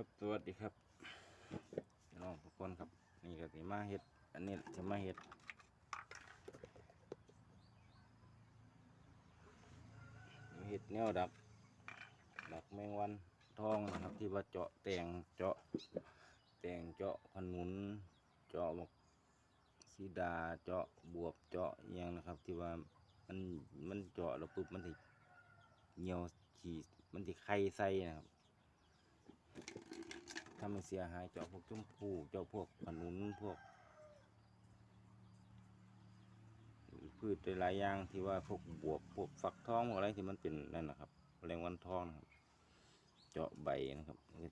ครับสวัสดีครับพี่น้องทุกคนครับ นี่ก็สิมาเฮ็ด อันนี้จะมาเฮ็ดเฮ็ดแนวดัก ดักแมงวันทองนะครับ ที่ว่าเจาะแต่งเจาะแต่งเจาะขนุนเจาะบักสีดาเจาะบวบเจาะอหยังนะครับ ที่ว่ามันมันเจาะแล้วปุ๊บมันสิเหี่ยวขีมันสิไข่ใส่นะครับ ถ้ามันเสียหายเจาะพวกชมพูเจาะพวกขนุนพวกพืชหลายอย่างที่ว่าพวกบวบพวกฟักทองอะไรที่มันเป็นนั่นนะครับแมลงวันทองนะครับ เจาะใบนะครับนี่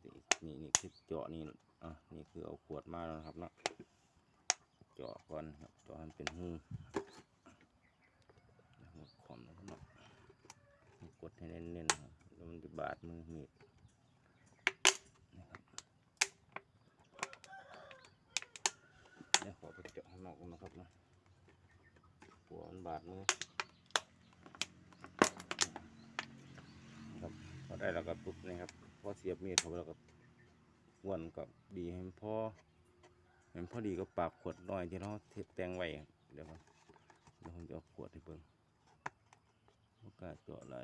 นี่คือเจาะนี่อะนี่คือเอาขวดมาแล้วนะครับเนาะเจาะก่อนครับเจาะมันเป็นหูหมดความแล้วเนาะกดให้แน่นๆครับแล้วมันจะบาดมือมีด เดี๋ยวขอไปเจาะข้าง นะครับนะหัวมันบาดมือครับพอได้แล้วก็ปุ๊บนี่ครับพอเสียบมีดเข้าไปแล้วก็ม้วนกับดีให้มันพอให้มันพอดีก็ปากขวดน้อยที่เราเทแตงไว้เดี๋ยวครับเดี๋ยวผมจะเอาขวดให้เบิ่งโอกล้าสเจาะอะไร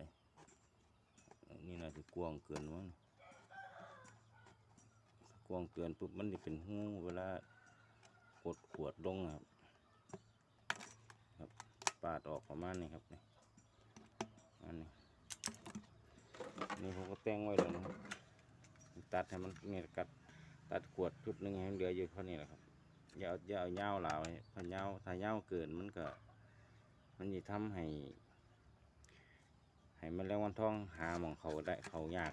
นี่น่าจะกว้างเกินมั้งกว้างเกินปุ๊บมันจะเป็นหูเวลากดขวดลงครับ ปาดออกประมาณนี้ครับนี่อันนี้นี่ผมก็แต่งไว้แล้วนะครับตัดให้มันเนี่ยกัดตัดขวดจุดหนึ่งให้มันเหลืออยู่เท่านี้แหละครับอย่าเอาอย่าเอาเงาหลาวให้ถ้าเงาถ้าเงาเกินมันก็มันจะทำให้ ให้มันแรงวันทองหาหมองเขาได้เขายาก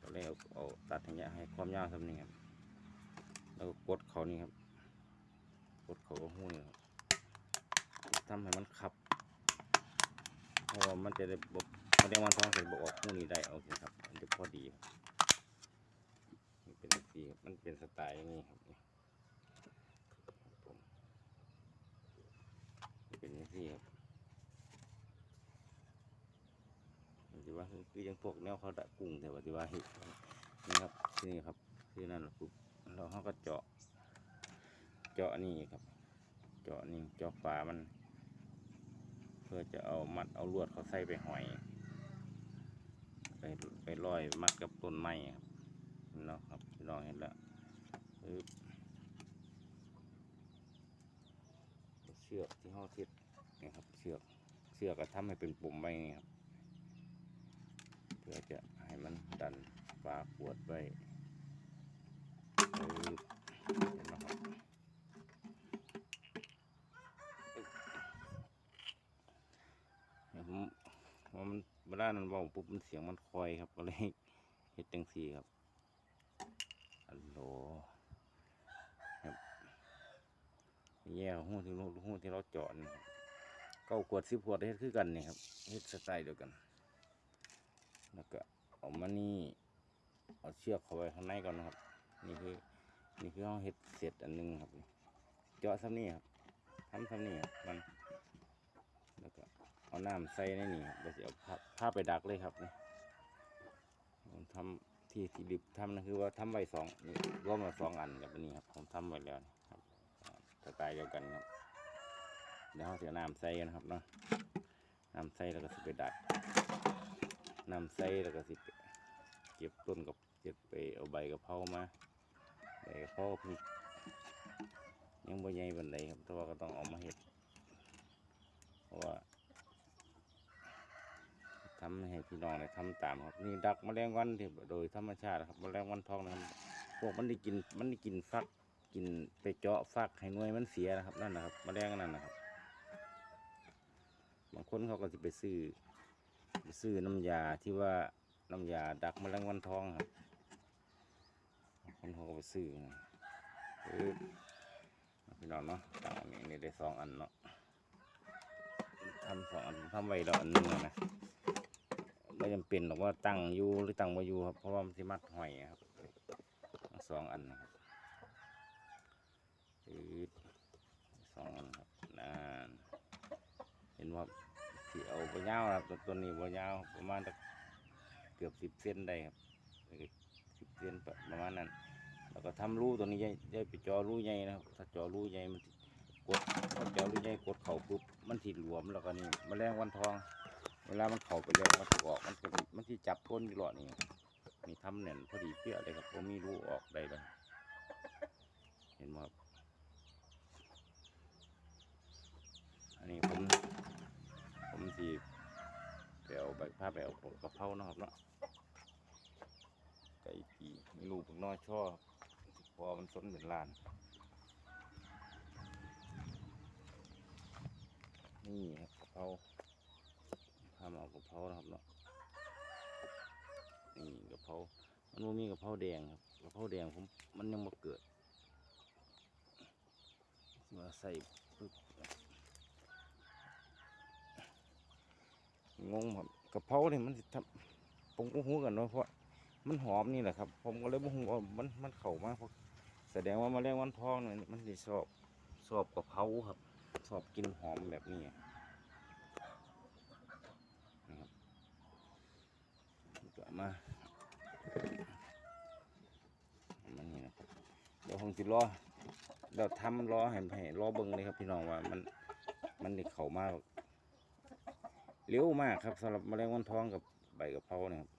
ก็เลยเอาเอาตัดอย่างเงี้ยให้ความยาวสักนี้ครับแล้วกดเขานี่ครับกดเขาก็หูนี่ครับทำให้มันขับ ราะว่ามันจะได้บกมันได้วันท้องเสร็จบกออกหูนี่ได้โอเคครับมันจะพอดีครับนี่เป็นสีมันเป็นสไตล์อย่างนี้ครับนี่ครับผมเป็นอย่างนี้ครับมันจะว่าคือยังพวกแนวเขาดะกุ้งแต่ว่าที่ว่าเห็ดนี่ครับนี่ครับคือนั่นปุ๊บเราเขาก็เจาะ เจาะนี่ครับ เจาะนี่เจาะฝามัน เพื่อจะเอามัดเอาลวดเขาใส่ไปหอย ไปไปร้อยมัดกับต้นไม้ครับเนาะครับพี่น้องเห็นแล้วปึ๊บเชือกที่ห้อทิศนี่ครับ เชือกเชือกก็ทำให้เป็นปุ่มไว้นี่ครับเพื่อจะให้มันดันฝาขวดไว้ปึ๊บเห็นไหมครับ เนี่ยผมว่ามันเว ลานั้นเว่าปุ๊บมันเสียงมันคอยครับก็เลยเฮ็ดจังซี่ครับฮัลโหลครับแย่หูที่ราหูที่เราเจาะนี่ครับเก้าขวดสิบขวดเฮ็ดคือกันนี่ครับเฮ็ดสไตล์เดียวกัน แล้วก็เอามานี่เอาเชือกเข้าไปข้างในก่อนนะครับ นี่คือนี่คือเราเฮ็ดเสร็จอันหนึงครับเจาะซ้ำนี่ครับทำซ้ำนี่ครับมัน เอาน้ำใส่ในนี่เราจะเอาผ้าไปดักเลยครับนี่ผมทำที่ที่ดิบทำนะคือว่าทำไว้สองนี่ร่วมมาสองอันกับอันนี้ครับ ผมทำไว้แล้วนะครับสไตล์เดียวกันครับเดี๋ยวเราจะน้ำใส่กันครับเนาะน้ำใส่แล้วก็สิไปดักน้ำใส่แล้วก็สิเก็บต้นกับเก็บไปเอาใบกระเพรามาใบกะเพราพริกยังบ่ใหญ่บันไดครับแต่ว่าก็ต้องออกมาเห็ดเพราะว่า ทำให้พี่น้องได้ทำตามครับนี่ดักแมลงวันที่โดยธรรมชาติครับแมลงวันทองนะครับพวกมันได้กินมันได้กินฟักกินไปเจาะฟักให้หน่วยมันเสียนะครับนั่นนะครับแมลงอันนั่นนะครับบางคนเขาก็จะไปซื้อไปซื้อน้ำยาที่ว่าน้ำยาดักแมลงวันทองครับบางคนเขาก็ไปซื้อนะพี่น้องเนาะตั้งอันนี้นี่ได้สองอันเนาะทำสองอันทำไว้แล้วอันหนึงนะ ไม่จำเป็นหรอกว่าตั้งอยู่หรือตั้งมาอยู่ครับเพราะว่ามันสิมัดหอยครับสองอันนะครับอืดสองอันครับนั่นเห็นว่าที่เอาไปยาวครับตัวตัวนี้ไปยาวประมาณเกือบสิบเซนได้ครับสิบเซนประมาณนั้นแล้วก็ทำรูตัวนี้ย้ายย้ไปจอรูใหญ่นะครับ ถ้าจอรูใหญ่มันกดถ้าจอรูใหญ่กดเข่าปุ๊บมันถิหลวมแล้วก็นี่แมลงวันทอง เวลามันเข่าไปแล้วมันสิออกมันก็สิมันที่จับก้นอยู่หลอดนี่นี่ทำแน่นพอดีเปี้ยเลยครับผมมีรู้ออกได้เลยเห็นไหมครับอันนี้ผมผมสีไปเอาใบผ้าไปเอากระเพราเนาะครับเนาะไก่ปีมีลูกน้อยช่อพอมันสนเป็นลานนี่ครับกระเพราำเอากระเพรานะครับเนาะนี่กระเพรามันบ่มีกระเพราแดงครับกระเพราแดงผมมันยังมาเกิดมาใส่ปึ๊บงงครับกระเพราเนี่ยมันทำผมก็หูกันเนาะเพราะมันหอมนี่แหละครับ ผมก็เลยบ่ฮู้ว่ามันมันเข้ามากเพราะแสดงว่าแมลงวันทองเนี่ยมันสิชอบชอบกระเพราครับชอบกินหอมแบบนี้นะครับก็เอามาเอามันนี่นะครับ เดี๋ยวคงจะรอเดี๋ยวทำรอให้ให้อเบิ้งเลยครับพี่น้องว่ามันมันได้เข้ามากเร็วมากครับสำหรับแมลงวันทองกับใบกะเพราเนี่ยครับ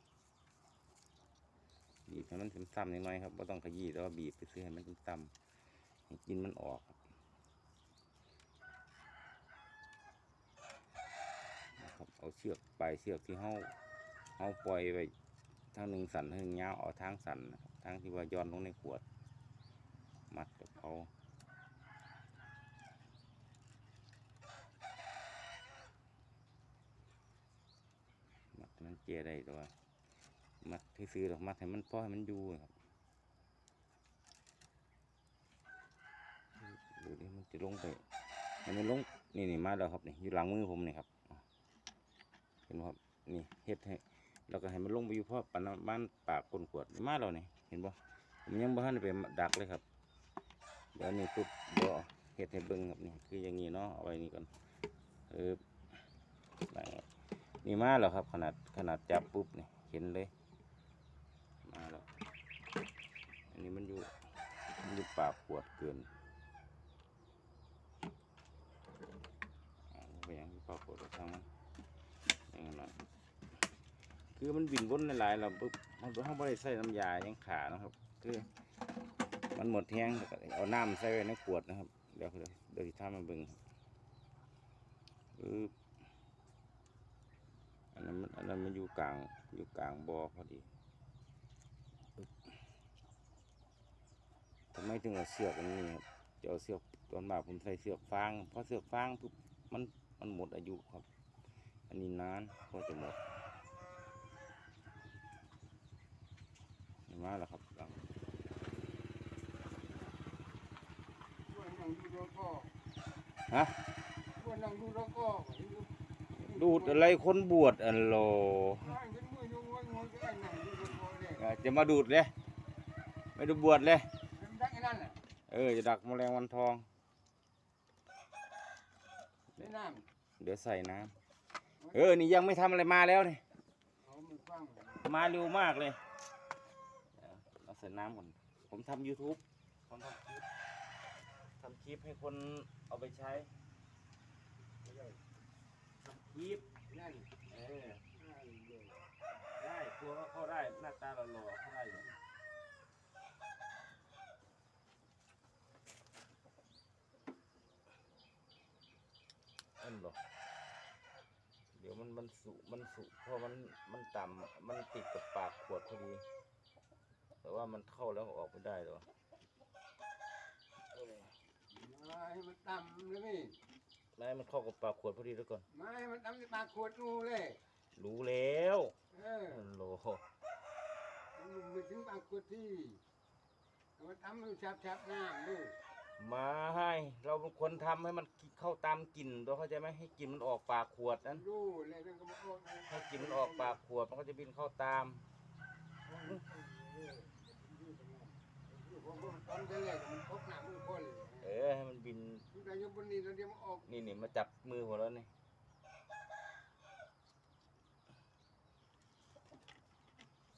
บีบให้มันซ้ำๆนิดหน่อยครับไม่ต้องขยี้แต่ว่าบีบไปซื้อให้มันซ้ำๆให้กินมันออกครับนะครับเอาเชือกปลายเชือกที่เฮาเฮาปล่อยไปทางหนึ่งสันทางหนึ่งยาวเอาทางสันทางที่ว่าย้อนลงในขวด มัดกับเขามัดมันเจียได้ตัว มัดที่ซื้อหรอกมัดให้มันพอให้มันอยู่ครับดูดิมันจะลงไปมันลงนี่นี่มาแล้วครับนี่อยู่หลังมือผมนี่ครับเห็นบ่ครับนี่เฮ็ดให้แล้วก็ให้มันลงไปอยู่พราะปานบ้านปากคนขวดมาแล้วนี่เห็นบ่มันยังบ่ทันไปดักเลยครับ เดี๋ยวนี้ปุ๊บเดี๋ยวเฮ็ดให้เบิ่งครับนี่คืออย่างนี้เนาะเอาไว้นี่ก่อนเออได้นี่มาแล้วครับ ขนาดขนาดจับปุ๊บนี่เห็นเลย มาแล้วอันนี้มันอยู่มันอยู่ปากขวดเกินอ่าไปยังปากขวดก็ทางมันอย่างนั้นคือมันบินวนหลายๆเราปุ๊บมันเขาไม่ได้ใส่น้ำยายังขานะครับ คือ มันหมดแห้งเอาน้ำใส่ไว้ในขวดนะครับ เดี๋ยวเดี๋ยวเดี๋ยวที่ทำมาเบิ่งออันนั้นมันอันนั้นมันอยู่กลางอยู่กลางบ่อพอดีทำไมถึงเอาเสือกอันนี้ครับจะเอาเสือกตอนมาผมใส่เสือกฟางเพราะเสือกฟางปุ๊บมันมันหมดอายุครับ อันนี้นานก็จะหมดมาแล้วครับหลัง ว่านั่งดูแล้วก็ ฮะว่านั่งดูแล้วก็ดูดอะไรคนบวชอันโลนั่งเป็นมือยงงงงก็ได้นั่งดูแล้วก็เลยอ่าจะมาดูดเลยไม่ดูบวชเลยมันดังไอ้นั่นแหละเออจะดักแมลงวันทองในน้เดี๋ยวใส่น้ำเออนี่ยังไม่ทำอะไรมาแล้วนี่ำเขามันฟังมาเร็วมากเลยเดี๋ยวเราใส่น้ำก่อนผมทำ YouTube ผมทำคลิป ทำคลิปให้คนเอาไปใช้ทำคลิปนั่นเออได้ครัวเขาได้หน้าตาหล่อๆเขาได้อยู่อันหรอเดี๋ยวมันมันสุมันสุเพราะมันมันต่ำมันติดกับปากขวดพอดี แต่ว่ามันเข้าแล้วออกไม่ได้หรอ มาให้มันต่ำเลยนี่ไม่ให้มันเข้ากับปากขวดพอดีแล้วก่อนมาให้มันต่ำในปากขวดนูเลย รู้แล้วเอออันโหลมันไปถึงปากขวดที่เอามาทำให้ชับชับๆน้ำดูมาให้เราเป็นคนทำให้มันเข้าตามกลิ่นตัวเข้าใจไหมให้กลิ่นมันออกปากขวดนั้นดูเลยนั่นก็มาออกนะให้กลิ่นมันออกปากขวดมันก็จะบินเข้าตามผมก็ตอนเด็กมันพกหน้ามือคนเออให้มันบินทุกอย่างยกบนนี้แล้วเดี๋ยวมันออกนี่นี่มาจับมือผมแล้วนี่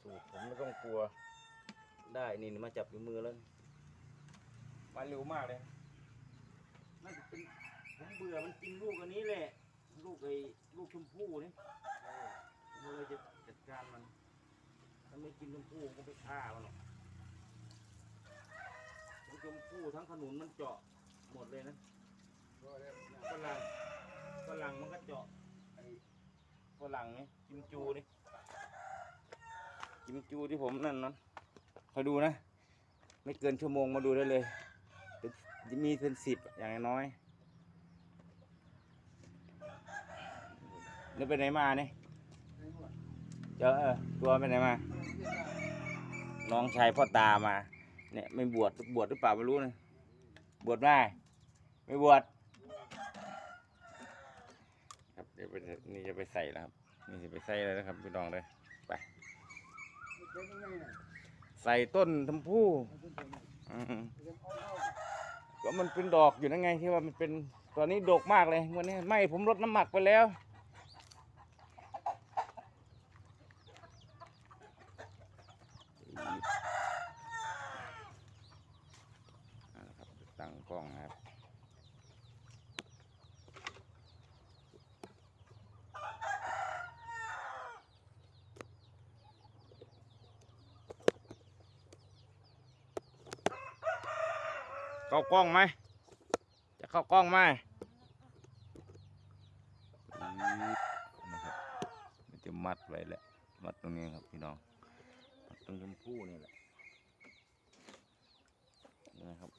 สูตรผมไม่ต้องกลัว ได้นี่มาจับอยู่มือแล้วนี่มาเร็วมากเลยน่าจะเป็นผมเบื่อมันกินลูกอันนี้แหละ ลูกไอ้ลูกชมพู่นี่ผมเลยจะจัดการมันถ้าไม่กินชมพู่ก็ไปฆ่ามันหรอกทั้ง ชมพู่ทั้งขนุนมันเจาะหมดเลยนะก็ได้ฝรั่งฝรั่งมันก็เจาะไอ้ฝรั่งนี่กิมจูนี่กิมจูที่ผมนั่นนั้นคอยดูนะ ไม่เกินชั่วโมงมาดูได้เลยเป็นมีเป็นสิบอย่างน้อยนี่ไปไหนมาเนี่ยไม่หมดเจอเออตัวไปไหนมา น้องชายพ่อตามา เนี่ยไม่บวชบวชหรือเปล่าไม่รู้นะบวชได้ไม่บวชครับเดี๋ยวไปนี่จะไปใส่แล้วครับนี่จะไปใส่แล้วนะครับพี่น้องเลยไปใส่ต้นชมพู่มันเป็นยังไงอืมมันเป็นอ้อมก็มันเป็นดอกอยู่นั่นไงที่ว่ามันเป็นตอนนี้ดกมากเลยวันนี้ไม่ผมลดน้ำหมักไปแล้วเอาละครับตั้งกล้องนะครับ เข้ากล้องไหม จะเข้ากล้องไหมนะครับมันจะมัดไว้แหละ มัดตรงนี้ครับพี่น้อง มัดตรงชมพู่นี่แหละนี่นะครับ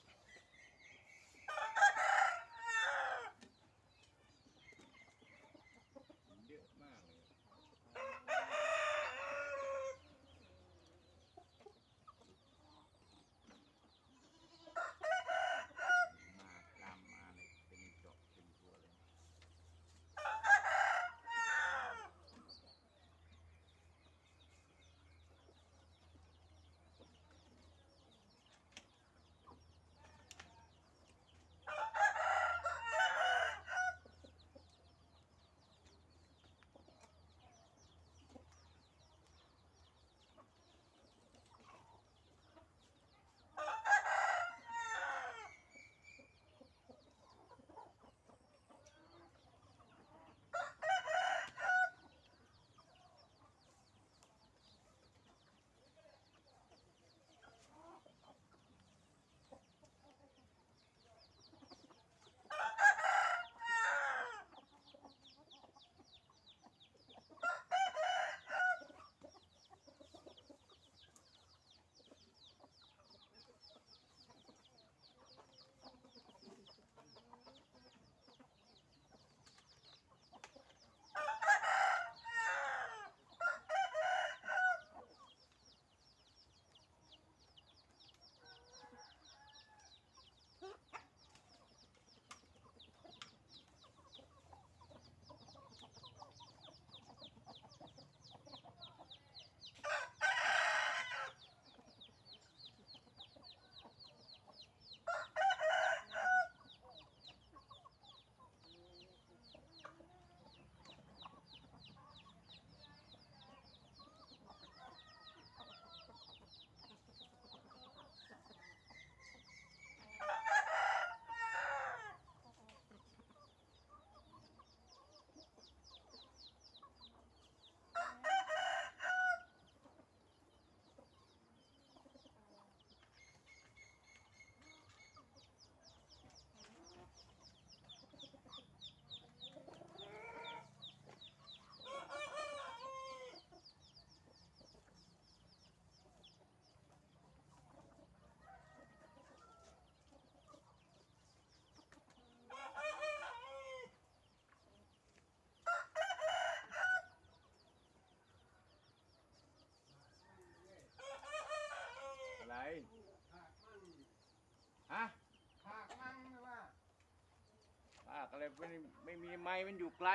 ปากอะไรไม่ไม่มีไม้มันอยู่ไกล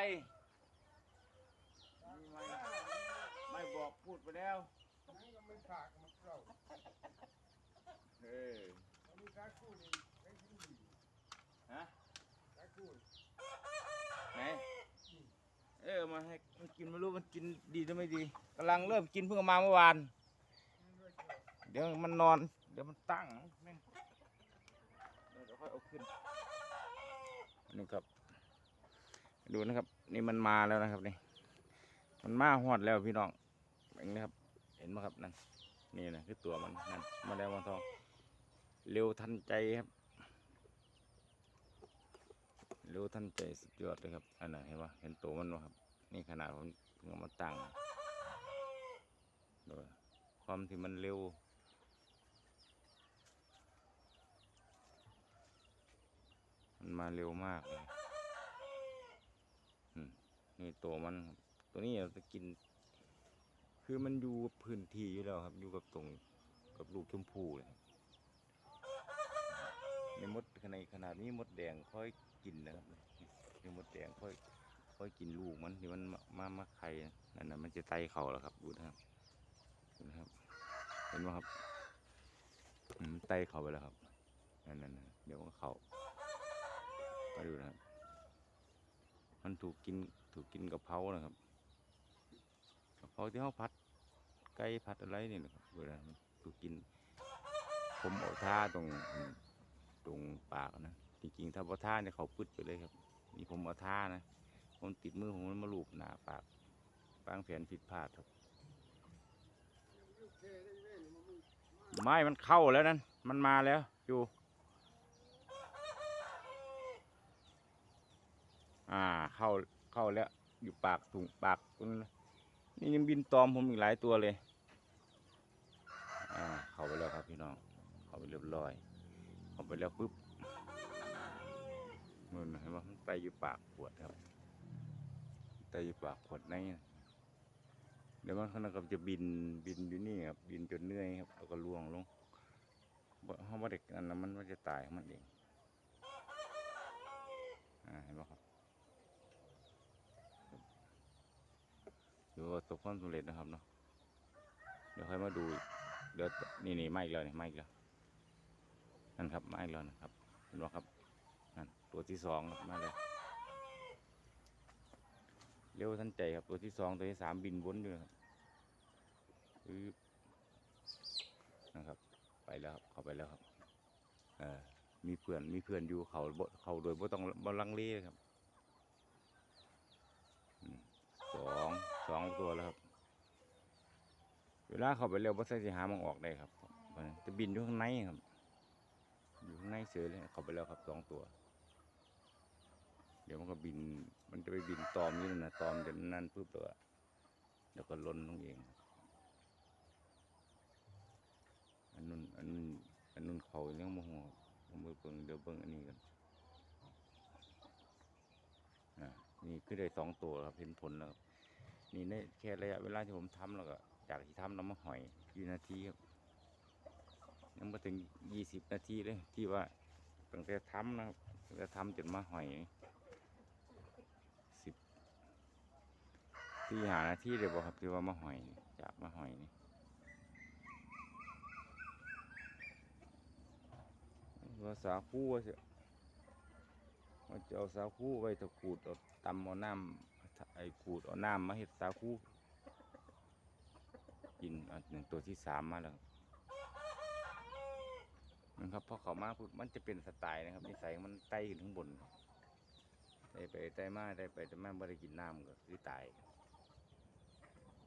ไม่มีไม้ไม่บอกพูดไปแล้วนั่นก็ไม่ฝากมันเราเอออันนี้การคู่นี่ไม่ดีฮะการคู่ไหนเออมาให้มันกินไม่รู้มันกินดีหรือไม่ดีกำลังเริ่มกินเพิ่งเอามาเมื่อวานมันไม่เจอดี๋ยวมันนอน เดี๋ยวมันตั้งแม่งเดี๋ยวเดี๋ยวค่อยเอาขึ้นนี่ครับ ดูนะครับ นี่มันมาแล้วนะครับนี่มันมาหอดแล้วพี่น้องเห็นไหมครับ เห็นไหมครับนั่นนี่นะคือตัวมันนั่นมาแล้วมันทอง เร็วทันใจครับ เร็วทันใจสุดยอดเลยครับอันนั้นเห็นปะเห็นตัวมันปะครับ นี่ขนาดผมเพิ่งเอามาตั้งดูความที่มันเร็วมันมาเร็วมากเลย นี่ตัวมันครับตัวนี้เราจะกิน คือมันอยู่กับพื้นที่อยู่แล้วครับ อยู่กับตรงกับลูกชมพูเลยครับในมดขนขนาดนี้มดแดงค่อยกินนะครับนี่มดแดงค่อย ค่อยกินลูกมันที่มันมามาไข่นั่นน่ะมันจะไตเข่าแล้วครับดูนะครับดูนะครับ เห็นไหมครับไตเข่าไปแล้วครับนั่นนั่นเดี๋ยวมันเข่ามาดูนะครับ มันถูกกินถูกกินกะเพรานะครับกะเพราที่เขาผัดไก่ผัดอะไรนี่นะครับเวลามันถูกกิน ผมเอาท่าตรงตรงปากนะจริงๆถ้าพอท่าเนี่ยเขาพึดไปเลยครับ นี่ผมเอาท่านะผมติดมือผมมันมาลูบหน้าปากบางแผนผิดพลาดครับได้เว้นมันมีไม่มันเข้าแล้วนั่นมันมาแล้วอยู่ อ่า เข้าเข้าแล้วอยู่ปากถุงปากนี่ยังบินตอมผมอีกหลายตัวเลย อ่า เข้าไปแล้วครับพี่น้อง เข้าไปเรียบร้อย เข้าไปแล้วปุ๊บนู่นนเห็นไหมมันไตอยู่ปากขวดครับไตอยู่ปากขวดในน่เดี๋ยวมันขณะกับจะบินบินอยู่นี่ครับบินจนเหนื่อยครับแล้วก็ล่วงลงบ่เขาบ่เด็กอันนั้นมันมันจะตายของมันเองอ่าเห็นไหมครับ ดูว่าประสบ ความสำเร็จนะครับเนาะเดี๋ยวค่อยมาดูเดี๋ยวนี่นี่มาอีกแล้วนี่มาอีกแล้วนั่นครับมาอีกแล้วนะครับเห็นไหมครับนั่นตัวที่สองครับมาแล้วเร็วทันใจครับตัวที่สองตัวที่สามบินวนอยู่นะครับปึ๊บนะครับ ไปแล้วครับเข้าไปแล้วครับเออมีเพื่อนมีเพื่อนอยู่เขาบ่เขาโดยบ่ต้องบ่ลังเลเลยครับอืม สองสองตัวแล้วครับ เวลาเข้าไปเร็วบ่ใส่สิหามันออกได้ครับมันจะบินอยู่ข้างในครับ อยู่ข้างในเฉยเลยเข้าไปแล้วครับสองตัว เดี๋ยวมันก็บิน มันจะไปบินตอมอยู่นั่นนะตอมเดี๋ยวนั่นปุ๊บแล้วก็เดี๋ยวก็ล้นลงเองอันนู้นอันนู้นอันนู้นเขายังโมโหผมไปเบิ่งเดี๋ยวเบิ่งอันนี้กัน นี่คือได้สองตัวครับเห็นผลแล้วครับนี่ในแค่ระยะเวลาที่ผมทำแล้วก็จากที่ทำแล้วมาหอยกี่นาทีครับยังไม่ถึงยี่สิบนาทีเลยที่ว่าตั้งแต่ทำนะครับตั้งแต่ทำจนมาหอยสิบที่หานาทีเลยบ่ครับที่ว่ามาหอยจากมาหอยนี่ว่าสาคู่เสียว่า จะเอาสาคูไว้ถ้าขูดเอาตำเอาน้ำไอ้ขูดเอาน้ำมาเห็ดสาคูกินอันหนึ่งตัวที่สามมาแล้วนะครับพอเขามาปุ๊บมันจะเป็นสไตล์นะครับนิสัยมันไต่ขึ้นข้างบนไต่ไปไต่มาไต่ไปแต่แม่ไม่ได้กินน้ำก็คือตาย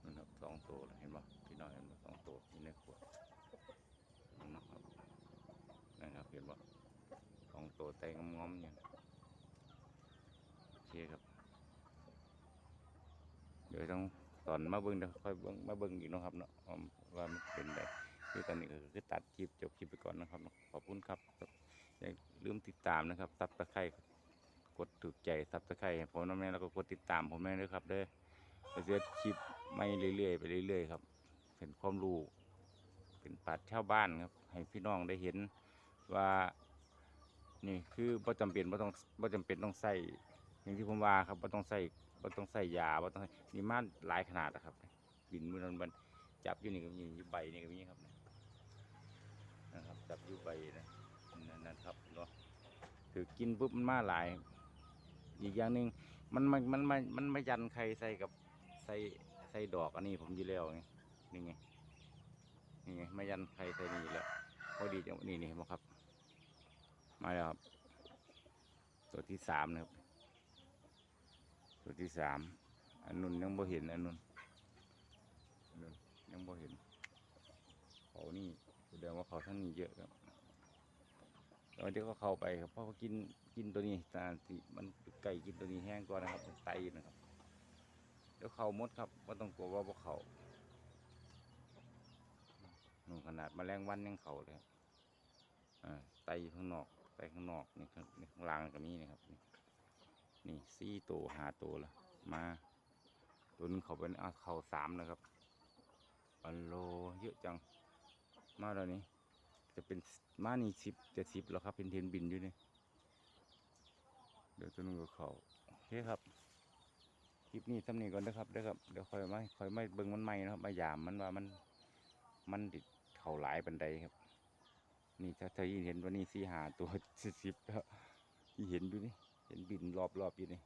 นะครับสองตัวเห็นปะพี่น้องเห็นปะสองตัวนี่ในขวดนะครับนะครับเห็นว่าสองตัวไต่งอมๆเนี่ยโอ เคครับ เดี๋ยวต้องตอนมาเบิ้งเดี๋ยวค่อยเบิ้งมาเบิ้งอีกนะครับเนาะว่ามันเป็นไงคือตอนนี้ก็คือตัดคลิปจบคลิปไปก่อนนะครับขอบคุณครับอย่าลืมติดตามนะครับซับตะไคร่กดถูกใจซับตะไคร้ผมน้องแม่แล้วก็กดติดตามผมแม่ด้วยครับเด้อเราจะคลิปไม่เรื่อยๆไปเรื่อยๆครับเป็นความรู้เป็นปราชญ์ชาวบ้านครับ ให้พี่น้องได้เห็นว่านี่คือบ่จำเป็นบ่ต้องบ่จำเป็นต้องใส่ อย่างที่ผมว่าครับบ่ต้องใส่บ่ต้องใส่ยาบ่ต้องนี่มาหลายขนาดนะครับบินมือนันบันจับอยู่นี่ก็มีอยู่ใบนี่ก็มีครับนะครับ จับอยู่ใบนะนั่นนะครับเนาะถือกินปุ๊บมันมาหลาย อีกอย่างหนึ่งมันมันมันมันมันไม่ยันใครใส่กับใส่ใส่ดอกอันนี้ผมยู่แล้วไงนี่ไงนี่ไงไมายันไข่ใส่นี่แล้วพอดีจังนี่นี่เห็นไหมครับ มาแล้วครับ ตัวที่สามนะครับ ตัวที่สามอันนุนยังบ่เห็นอันนุนอันนุนยังบ่เห็นเขานี่แสดงว่าเขาทั้งนี้เยอะครับแล้วเดี๋ยวก็เข้าไปครับเพราะว่ากินกินตัวนี้ตาสิมันไก่กินตัวนี้แห้งก่อนนะครับไตนะครับเดี๋ยวเขาหมดครับว่าต้องกลัวว่าพวกเขาหนูขนาดแมลงวันยังเขาเลยครับอ่าไตอยู่ข้างนอกไตข้างนอกนี่ข้างนี่ข้างล่างก็มีนะครับนี่ นี่สี่ตัวหาตัวละมา ตัวนึงเขาเป็นเขาสามนะครับอัลโลเยอะจัง มาแล้วนี้ จะเป็นมานี่สิบจะสิบแล้วครับ เป็นเทนบินอยู่นี่ เดี๋ยวตัวนึงก็เขาโอเคครับคลิปนี้สำนีก่อนนะครับเด้อครับเดี๋ยวค่อยไมาค่อยไมาเบิ่งมันใหม่นะครับมายามมันว่ามันมันติดเข่าหลายบันไดครับ นี่ถ้าถ้ายินเห็นว่านี่สี่หาตัวสิบแล้วที่เห็นอยู่นี่ เห็นบินรอบรอบอยู่นี่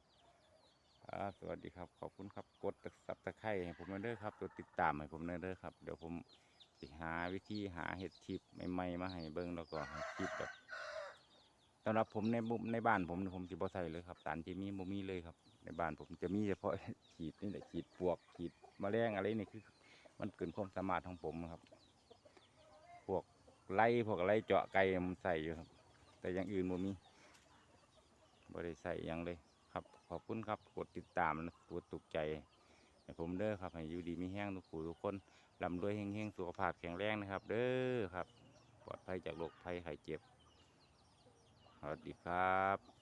สวัสดีครับ ขอบคุณครับ กดซับตะไคร้ให้ผมหนเด้อครับกดติดตามให้ผมหนเด้อครับ เดี๋ยวผมสิหาวิธีหาเห็ดทิปใหม่ๆมาให้เบิ่งแล้วก็หาคลิปแบบสำหรับผมในบุในบ้านผมผมสิบ่ใส่เลยครับสารเคมีบ่มีเลยครับ ในบ้านผมจะมีเฉพาะขีดนี่แหละขีดปวกขีดมแมลงอะไรนี่คือ มันเกินความสามารถของผมครับ พวกไล่พวกไล่เจาะไก่ผมใส่อยู่ครับ แต่อย่างอื่นผมมี บริใส่ยังเลยครับ ขอบคุณครับกดติดตามนะกดตุกใจให้ผมเด้อครับให้อยู่ดีมีแห้งทุกผู้ทุกคนลำด้วยเฮงๆสุขภาพแข็งแรงนะครับ เด้อครับ ปลอดภัยจากโรคภัยไข้เจ็บสวัสดีครับ